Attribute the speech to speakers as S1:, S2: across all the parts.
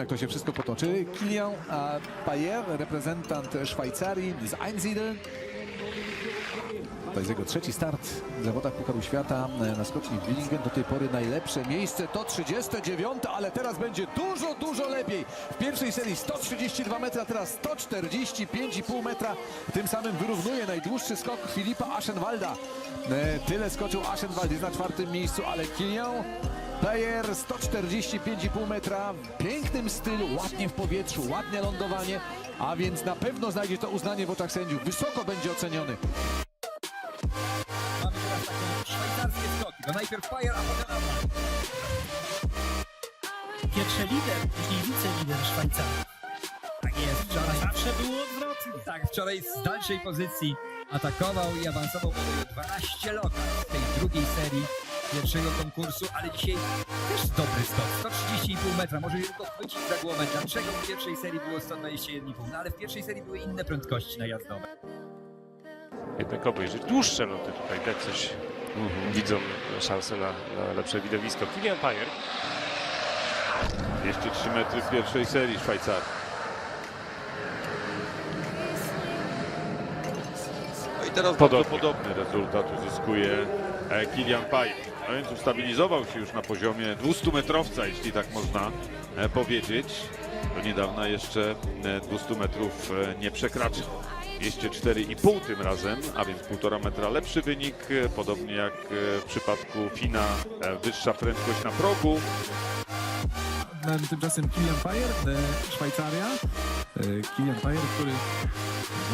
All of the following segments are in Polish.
S1: jak to się wszystko potoczy. Kilian Payer, reprezentant Szwajcarii z Einsiedel. To jest jego trzeci start w zawodach Pucharu Świata na skoczni w Willingen. Do tej pory najlepsze miejsce to 39, ale teraz będzie dużo, dużo lepiej. W pierwszej serii 132 metra, teraz 145,5 metra. Tym samym wyrównuje najdłuższy skok Filipa Aschenwalda. E, Tyle skoczył Aschenwald, jest na czwartym miejscu, ale Kilian Player 145,5 metra w pięknym stylu, ładnie w powietrzu, ładne lądowanie, a więc na pewno znajdzie to uznanie w oczach sędziów. Wysoko będzie oceniony.
S2: Mamy teraz takie szwajcarskie skoki. To najpierw Pajer, a potem.
S3: Pierwszy lider, później wicelider Szwajcarii.
S2: Tak jest, wczoraj.
S3: Zawsze było odwrotnie.
S2: Tak, wczoraj z dalszej pozycji atakował i awansował o 12 lokat w tej drugiej serii pierwszego konkursu, ale dzisiaj też dobry skok. 130,5 metra, może tylko chwycić za głowę. Dlaczego w pierwszej serii było 121,5? No ale w pierwszej serii były inne prędkości najazdowe.
S4: jednak obejrzeć dłuższe loty tutaj dać coś widzą szansę na, na lepsze widowisko. Kilian Pajer
S5: Jeszcze 3 metry w pierwszej serii Szwajcarii. No i teraz
S4: Podobnie.
S5: bardzo podobny rezultat uzyskuje e, Kilian Pajer. No więc ustabilizował się już na poziomie 200-metrowca, jeśli tak można e, powiedzieć. Do niedawna jeszcze e, 200 metrów e, nie przekraczał. 204,5 tym razem, a więc 1,5 metra lepszy wynik, podobnie jak w przypadku Fina wyższa prędkość na progu.
S1: Tymczasem Kilian Payer, e, Szwajcaria. E, Kilian Payer, który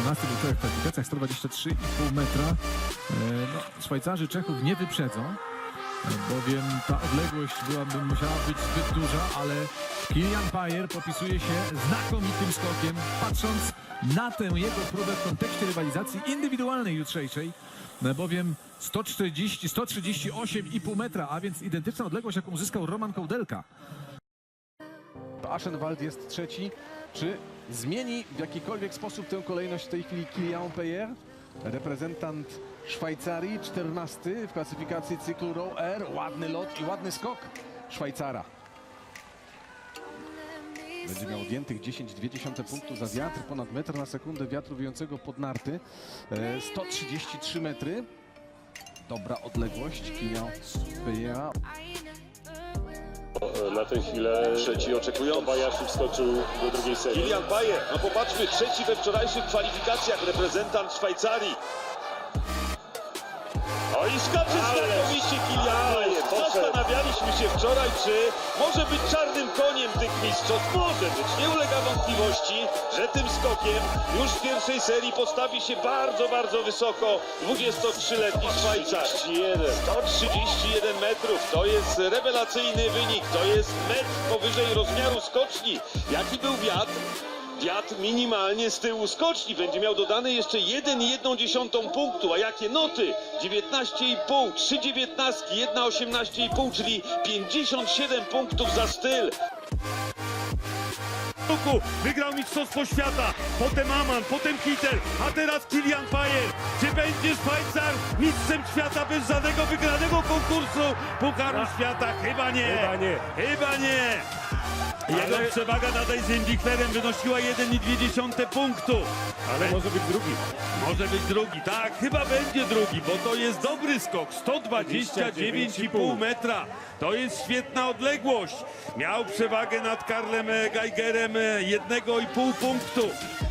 S1: 12 był w kwalifikacjach, 123,5 metra. E, No, Szwajcarzy Czechów nie wyprzedzą, e, bowiem ta odległość byłaby musiała być zbyt duża, ale Kilian Payer popisuje się znakomitym skokiem, patrząc na tę jego próbę w kontekście rywalizacji indywidualnej jutrzejszej, bowiem 140, 138,5 metra, a więc identyczna odległość, jaką uzyskał Roman Kołdelka. Aschenwald jest trzeci. Czy zmieni w jakikolwiek sposób tę kolejność w tej chwili Kilian Payer? Reprezentant Szwajcarii, 14 w klasyfikacji cyklu Row Air. Ładny lot i ładny skok Szwajcara. Będzie miał odjętych 10,2 punktu za wiatr, ponad metr na sekundę wiatru wiejącego pod narty. E, 133 metry. Dobra odległość Kilian Payer.
S6: Na tę chwilę trzeci oczekują. Bajaszy wskoczył do drugiej serii.
S7: Kilian Bayer, no popatrzmy, trzeci we wczorajszych kwalifikacjach reprezentant Szwajcarii. O i skacze znakomicie Kilian Bayer. Zastanawialiśmy się wczoraj, czy może być czarnym koniem tych mistrzostw. Może być, nie ulega wątpliwości, że tym skokiem już w pierwszej serii postawi się bardzo, bardzo wysoko 23-letni Szwajcar. 131 metrów, to jest rewelacyjny wynik, to jest metr powyżej rozmiaru skoczni. Jaki był wiatr? Wiatr minimalnie z tyłu skoczni będzie miał dodane jeszcze 1,1 punktu, a jakie noty? 19,5, 3 dziewiętnastki, 1,18,5, czyli 57 punktów za styl.
S8: Wygrał Mistrzostwo Świata, potem Aman, potem Kittel, a teraz Kilian Pajer. Czy będzie Szwajcar mistrzem świata bez żadnego wygranego konkursu Pucharu Świata? Chyba nie.
S4: Chyba nie.
S8: Chyba nie. Jego przewaga nad Eisenbichlerem wynosiła 1,2 punktu.
S4: ale może być drugi.
S8: Może być drugi, tak, chyba będzie drugi, bo to jest dobry skok. 129,5 metra. To jest świetna odległość. Miał przewagę nad Karlem e, Geigerem e, jednego i pół punktu.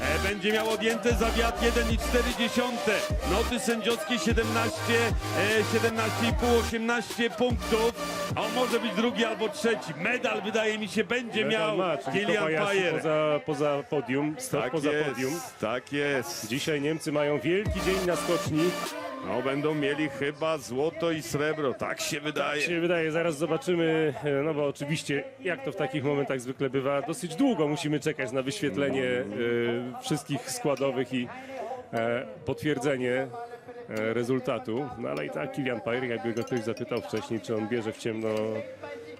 S8: E, Będzie miał odjęte za wiatr 1,4. Noty sędziowskie 17, e, 17,5, 18 punktów. A on może być drugi albo trzeci. Medal wydaje mi się będzie miał
S4: ma, czyli
S8: Kilian
S4: Kobayashi
S8: Pajer.
S4: poza, poza podium, stop
S8: Tak
S4: poza
S8: jest,
S4: podium.
S8: tak jest.
S4: Dzisiaj Niemcy mają wielki dzień na skoczni.
S8: No będą mieli chyba złoto i srebro, tak się
S4: Tak
S8: wydaje.
S4: się wydaje, zaraz zobaczymy, e, no bo oczywiście, jak to w takich momentach zwykle bywa, dosyć długo musimy czekać na wyświetlenie e, wszystkich składowych i e, potwierdzenie rezultatu. No ale i tak Kilian Pajer, jakby go ktoś zapytał wcześniej, czy on bierze w ciemno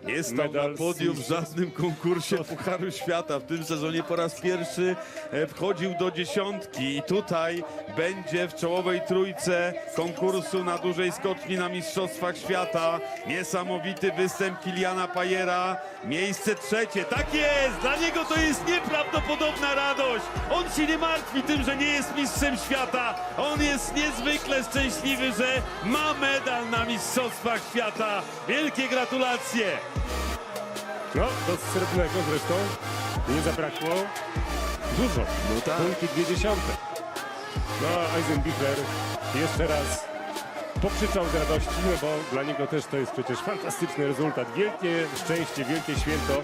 S8: Nie stał
S4: Medal
S8: na podium w żadnym konkursie Pucharu Świata. W tym sezonie po raz pierwszy e, wchodził do dziesiątki i tutaj będzie w czołowej trójce konkursu na dużej skoczni na Mistrzostwach Świata. Niesamowity występ Kiliana Pajera. Miejsce trzecie. Tak jest! Dla niego to jest nieprawdopodobna radość. On się nie martwi tym, że nie jest mistrzem świata. On jest niezwykle szczęśliwy, że ma medal na Mistrzostwach Świata. Wielkie gratulacje!
S4: No, do srebrnego zresztą nie zabrakło dużo.
S8: No tak.
S4: Punkty dwie dziesiąte. No, Eisenbichler jeszcze raz pokrzyczał z radości, no bo dla niego też to jest przecież fantastyczny rezultat. Wielkie szczęście, wielkie święto.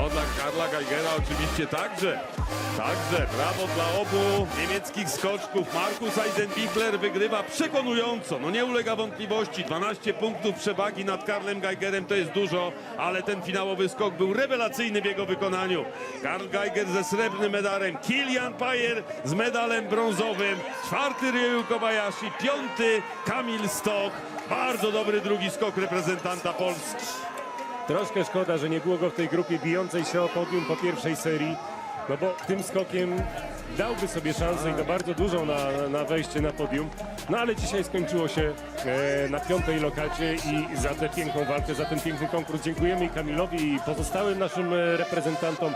S8: O, dla Karla Geigera oczywiście także. Także brawo dla obu niemieckich skoczków. Markus Eisenbichler wygrywa przekonująco. No nie ulega wątpliwości. 12 punktów przewagi nad Karlem Geigerem to jest dużo, ale ten finałowy skok był rewelacyjny w jego wykonaniu. Karl Geiger ze srebrnym medalem, Kilian Pajer z medalem brązowym, czwarty Ryu Kobayashi, piąty Kamil Stok. Bardzo dobry drugi skok reprezentanta Polski.
S4: Troszkę szkoda, że nie było go w tej grupie bijącej się o podium po pierwszej serii, no bo tym skokiem dałby sobie szansę i to bardzo dużą na, na wejście na podium. No ale dzisiaj skończyło się e, na piątej lokacie i za tę piękną walkę, za ten piękny konkurs dziękujemy i Kamilowi i pozostałym naszym e, reprezentantom.